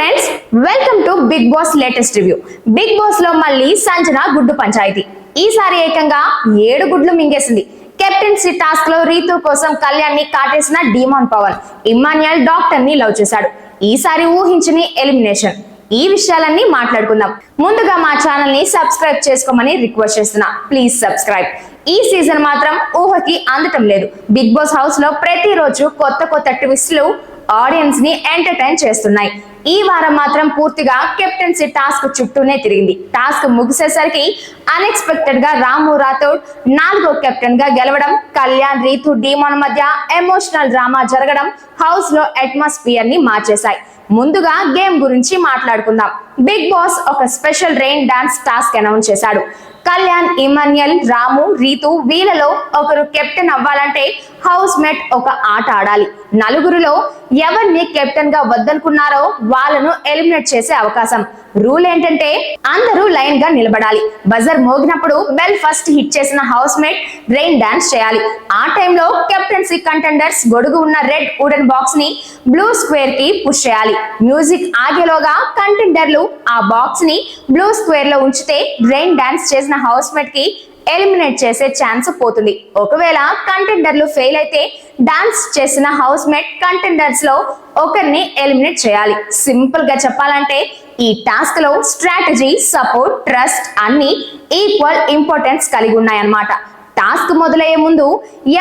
Friends welcome to Bigg Boss latest review Bigg బాస్లో మళ్ళీ సంజన గుడ్డు పంచాయతీ. ఈసారి ఏకంగా ఏడు గుడ్లు మింగేసింది. కెప్టెన్సీ టాస్క్లో రీతు కోసం కళ్యాణ్ని కాటేసిన డిమాన్ పవన్ ఇమ్మాన్యుయల్ డాక్టర్ని లవ్ చేశాడు. ఈసారి ఊహించని ఎలిమినేషన్ ఈ విషయాలన్నీ మాట్లాడుకుందాం. ముందుగా మా ఛానల్ని సబ్స్క్రైబ్ చేసుకోమని రిక్వెస్ట్ చేస్తున్నా. ప్లీజ్ సబ్స్క్రైబ్ ఈ సీజన్ మాత్రం ఊహకి అందటం లేదు. బిగ్ బాస్ హౌస్లో ప్రతిరోజు కొత్త కొత్త ట్విస్ట్లు ఆడియన్స్ని ఎంటర్టైన్ చేస్తున్నాయి. ఈ వారం మాత్రం పూర్తిగా కెప్టెన్సీ టాస్క్ చుట్టూనే తిరిగింది. టాస్క్ ముగిసేసరికి అన్ఎక్స్పెక్టెడ్గా రాము రాథోడ్ నాలుగో కెప్టెన్గా గెలవడం కళ్యాణ్ రీతు డీమాన్ మధ్య ఎమోషనల్ డ్రామా జరగడం హౌస్లో అట్మాస్ఫియర్ని మార్చేశాయి. ముందుగా గేమ్ గురించి మాట్లాడుకుందాం. బిగ్ బాస్ ఒక special rain dance task announce చేశాడు. కళ్యాణ్ ఇమాన్యుయల్ రాము రీతు వీళ్ళలో ఒకరు కెప్టెన్ అవ్వాలంటే హౌస్ మేట్ ఒక ఆట ఆడాలి. నలుగురిలో ఎవరిని కెప్టెన్గా వద్దనుకున్నారో వాళ్ళను ఎలిమినేట్ చేసే అవకాశం. రూల్ ఏంటంటే అందరూ లైన్గా నిలబడాలి. బజర్ మోగినప్పుడు బెల్ ఫస్ట్ హిట్ చేసిన హౌస్ మేట్ రెయిన్ డాన్స్ చేయాలి. ఆ టైంలో కెప్టెన్సీ కంటెండర్స్ గొడుగు ఉన్న రెడ్ వుడెన్ బాక్స్ని బ్లూ స్క్వేర్కి పుష్ చేయాలి. మ్యూజిక్ ఆగేలోగా కంటెండర్లు ఆ బాక్స్ని బ్లూ స్క్వేర్లో ఉంచితే రెయిన్ డాన్స్ చేసిన హౌస్ మేట్కి ఎలిమినేట్ చేసే ఛాన్స్ పోతుంది. ఒకవేళ కంటెండర్లు ఫెయిల్ అయితే డాన్స్ చేసిన హౌస్ మేట్ కంటెండర్స్లో ఒకరిని ఎలిమినేట్ చేయాలి. సింపుల్గా చెప్పాలంటే ఈ టాస్క్లో స్ట్రాటజీ సపోర్ట్ ట్రస్ట్ అన్ని ఈక్వల్ ఇంపార్టెన్స్ కలిగి ఉన్నాయన్నమాట. టాస్క్ మొదలయ్యే ముందు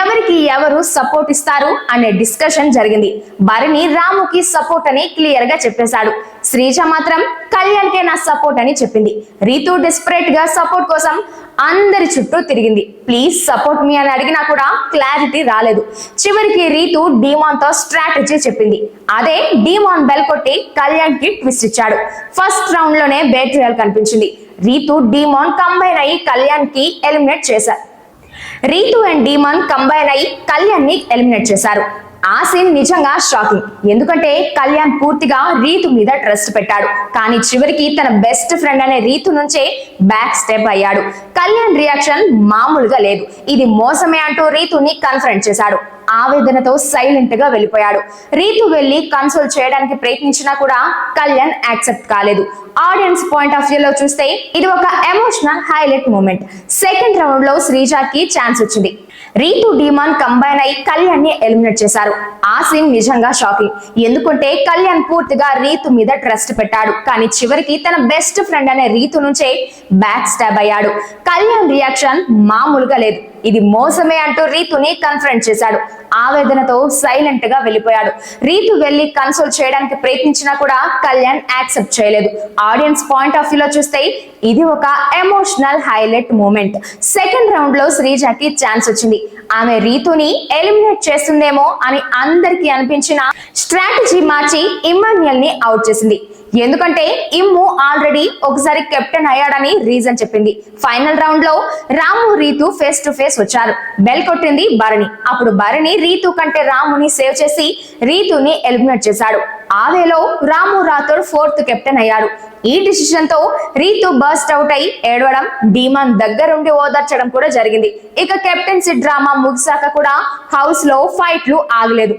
ఎవరికి ఎవరు సపోర్ట్ ఇస్తారు అనే డిస్కషన్ జరిగింది. భరణి రాముకి సపోర్ట్ అని క్లియర్గా చెప్పేశాడు. శ్రీజ మాత్రం కళ్యాణ్ కే నా సపోర్ట్ అని చెప్పింది. రీతు డెస్పరేట్గా సపోర్ట్ కోసం అందరి చుట్టూ తిరిగింది. ప్లీజ్ సపోర్ట్ మీ అని అడిగినా కూడా క్లారిటీ రాలేదు. చివరికి రీతు డీమాన్తో స్ట్రాటజీ చెప్పింది. అదే డీమాన్ బెల్ కొట్టి కళ్యాణ్కి ట్విస్ట్ ఇచ్చాడు. ఫస్ట్ రౌండ్లోనే బేట్రియల్ కనిపించింది. రీతు డీమాన్ కంబైన్ అయ్యి కళ్యాణ్కి ఎలిమినేట్ చేశారు. రీతు అండ్ డీమాన్ కంబైన్ అయ్యి కళ్యాణ్ని ఎలిమినేట్ చేశారు. ఆ సీన్ నిజంగా షాకింగ్. ఎందుకంటే కళ్యాణ్ పూర్తిగా రీతు మీద ట్రస్ట్ పెట్టాడు. కానీ చివరికి తన బెస్ట్ ఫ్రెండ్ అనే రీతు నుంచే బ్యాక్ స్టెప్ అయ్యాడు. కళ్యాణ్ రియాక్షన్ మామూలుగా లేదు. ఇది మోసమే అంటూ రీతుని కన్ఫరెంట్ చేశాడు. ఆవేదనతో సైలెంట్గా వెళ్ళిపోయాడు. రీతు వెళ్ళి కన్సోల్ చేయడానికి ప్రయత్నించినా కూడా కళ్యాణ్ యాక్సెప్ట్ కాలేదు. ఆడియన్స్ పాయింట్ ఆఫ్ వ్యూ లో చూస్తే ఇది ఒక ఎమోషనల్ హైలైట్ మూమెంట్ సెకండ్ రౌండ్లో శ్రీజాకి ఛాన్స్ వచ్చింది. రీతు డిమాన్ కంబైన్ అయి కళ్యాణ్ని ఎలిమినేట్ చేశారు. ఆ సీన్ నిజంగా షాకింగ్. ఎందుకంటే కళ్యాణ్ పూర్తిగా రీతు మీద ట్రస్ట్ పెట్టాడు. కానీ చివరికి తన బెస్ట్ ఫ్రెండ్ అనే రీతు నుంచే బ్యాక్ స్టాబ్ అయ్యాడు. కళ్యాణ్ రియాక్షన్ మామూలుగా లేదు. ఇది మోసమే అంటూ రీతుని కన్ఫరెంట్ చేశాడు. ఆవేదనతో సైలెంట్గా వెళ్ళిపోయాడు. రీతు వెళ్ళి కన్సోల్ చేయడానికి ప్రయత్నించినా కూడా కళ్యాణ్ యాక్సెప్ట్ చేయలేదు. ఆడియన్స్ పాయింట్ ఆఫ్ వ్యూ లో చూస్తే ఇది ఒక ఎమోషనల్ హైలైట్ మూమెంట్ సెకండ్ రౌండ్లో శ్రీజాకి ఛాన్స్ వచ్చింది. ఆమె రీతుని ఎలిమినేట్ చేస్తుందేమో అని అందరికీ అనిపించిన స్ట్రాటజీ మార్చి ఇమాన్యుయల్ని అవుట్ చేసింది. ఎందుకంటే ఇమ్ము ఆల్రెడీ ఒకసారి కెప్టెన్ అయ్యాడని రీజన్ చెప్పింది. ఫైనల్ రౌండ్లో Ramu Ritu face to face వచ్చారు. బెల్ కొట్టింది భరణి. అప్పుడు భరణి రీతు కంటే రాముని సేవ్ చేసి రీతుని ఎలిమినేట్ చేశాడు. ఆవేలో రాము రాథోడ్ ఫోర్త్ కెప్టెన్ అయ్యాడు ఈ డిసిషన్తో రీతు బస్ట్ అవుట్ అయి ఏడవడం డీమాన్ దగ్గరుండి ఓదార్చడం కూడా జరిగింది. ఇక కెప్టెన్సీ డ్రామా ముగిసాక కూడా హౌస్లో ఫైట్లు ఆగలేదు.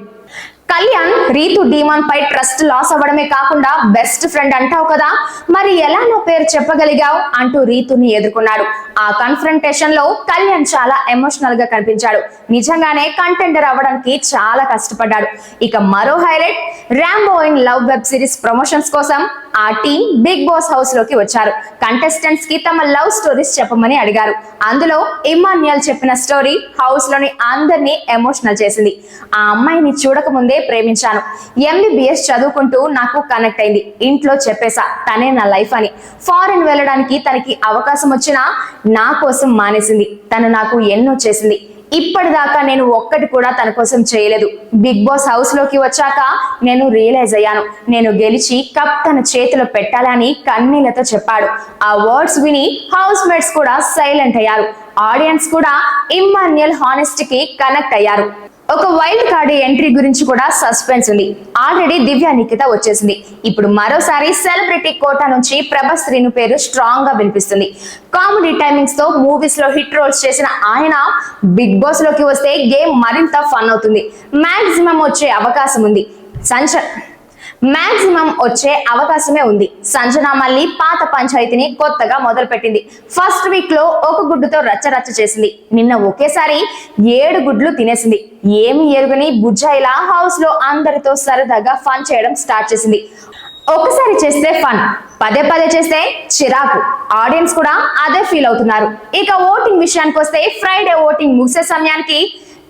కళ్యాణ్ రీతు డీమాన్ పై ట్రస్ట్ లాస్ అవ్వడమే కాకుండా బెస్ట్ ఫ్రెండ్ అంటావు కదా. మరి ఎలా నా పేరు చెప్పగలిగావు అంటూ రీతుని ఎదుర్కొన్నాడు. ఆ కన్ఫ్రంటేషన్లో కళ్యాణ్ చాలా ఎమోషనల్గా కనిపించాడు. నిజంగానే కంటెండర్ అవ్వడానికి చాలా కష్టపడ్డాడు. ఇక మరో highlight Rambo in love web series promotions కోసం ఆ టీం బిగ్ బాస్ హౌస్లోకి వచ్చారు. కంటెస్టెంట్స్కి తమ లవ్ స్టోరీస్ చెప్పమని అడిగారు. అందులో ఇమాన్యుయల్ చెప్పిన స్టోరీ హౌస్లోని అందరినీ ఎమోషనల్ చేసింది. ఆ అమ్మాయిని చూడకముందే ప్రేమించాను. ఎంబీబీఎస్ చదువుకుంటూ నాకు కనెక్ట్ అయింది. ఇంట్లో చెప్పేశా తనే నా లైఫ్ అని. ఫారెన్ వెళ్ళడానికి తనకి అవకాశం వచ్చినా నా కోసం మానేసింది. తను నాకు ఎన్నో చేసింది. ఇప్పటిదాకా నేను ఒక్కటి కూడా తన కోసం చేయలేదు. బిగ్ బాస్ హౌస్లోకి వచ్చాక నేను రియలైజ్ అయ్యాను. నేను గెలిచి కప్ తన చేతిలో పెట్టాలని కన్నీళ్ళతో చెప్పాడు. ఆ వర్డ్స్ విని హౌస్ మేట్స్ కూడా సైలెంట్ అయ్యారు. ఆడియన్స్ కూడా ఇమ్మాన్యుయల్ హానెస్ట్కి కనెక్ట్ అయ్యారు. ఒక వైల్డ్ కార్డ్ ఎంట్రీ గురించి కూడా సస్పెన్స్ ఉంది. ఆల్రెడీ దివ్య నిఖిత వచ్చేసింది. ఇప్పుడు మరోసారి సెలబ్రిటీ కోటా నుంచి ప్రభాస్ శ్రీను పేరు స్ట్రాంగ్గా వినిపిస్తుంది. కామెడీ టైమింగ్స్తో మూవీస్లో హిట్ రోల్స్ చేసిన ఆయన బిగ్ బాస్లోకి వస్తే గేమ్ మరింత ఫన్ అవుతుంది. మాక్సిమం వచ్చే అవకాశం ఉంది. సంచ మాక్సిమం వచ్చే అవకాశమే ఉంది. సంజన మళ్ళీ పాత పంచాయతీని కొత్తగా మొదలుపెట్టింది. ఫస్ట్ వీక్లో ఒక గుడ్డుతో రచ్చ రచ్చ చేసింది. నిన్న ఒకేసారి ఏడు గుడ్లు తినేసింది. ఏమి ఎరుగుని బుజ్జాయిలా హౌస్లో అందరితో సరదాగా ఫన్ చేయడం స్టార్ట్ చేసింది. ఒకసారి చేస్తే ఫన్ పదే పదే చేస్తే చిరాకు. ఆడియన్స్ కూడా అదే ఫీల్ అవుతున్నారు. ఇక ఓటింగ్ విషయానికి వస్తే ఫ్రైడే ఓటింగ్ ముగిసే సమయానికి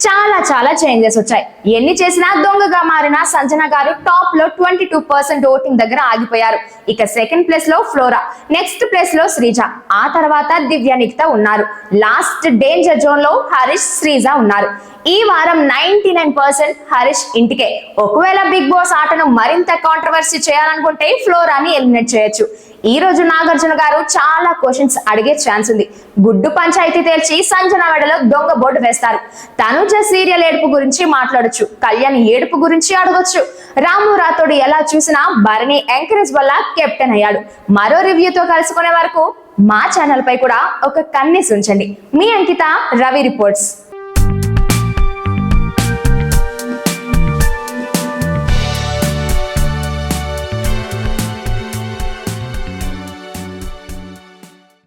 చాలా చాలా చేంజెస్ వచ్చాయి. ఎన్ని చేసినా దొంగగా మారిన సంజన గారు టాప్లో ట్వంటీ టూ పర్సెంట్ ఓటింగ్ దగ్గర ఆగిపోయారు. ఇక సెకండ్ ప్లేస్లో ఫ్లోరా నెక్స్ట్ ప్లేస్లో శ్రీజ ఆ తర్వాత దివ్య నిఖిత ఉన్నారు. లాస్ట్ డేంజర్ జోన్లో హరీష్ శ్రీజ ఉన్నారు. ఈ వారం నైన్టీ నైన్ పర్సెంట్ హరీష్ ఇంటికే. ఒకవేళ బిగ్ బాస్ ఆటను మరింత కాంట్రవర్సీ చేయాలనుకుంటే ఫ్లోరాని ఎలిమినేట్ చేయొచ్చు. ఈ రోజు నాగార్జున గారు చాలా క్వశ్చన్స్ అడిగే ఛాన్స్ ఉంది. గుడ్డు పంచాయతీ తేల్చి సంజన వెడలో దొంగ బోర్డు వేస్తారు. తనుజ సీరియల్ ఏడుపు గురించి మాట్లాడొచ్చు కళ్యాణ్ ఏడుపు గురించి అడగొచ్చు. రాము రాతోడు ఎలా చూసినా భరణి ఎంకరేజ్ వల్ల కెప్టెన్ అయ్యాడు. మరో రివ్యూతో కలుసుకునే వరకు మా ఛానల్ పై కూడా ఒక కన్నేసి ఉంచండి. మీ అంకిత రవి రిపోర్ట్స్.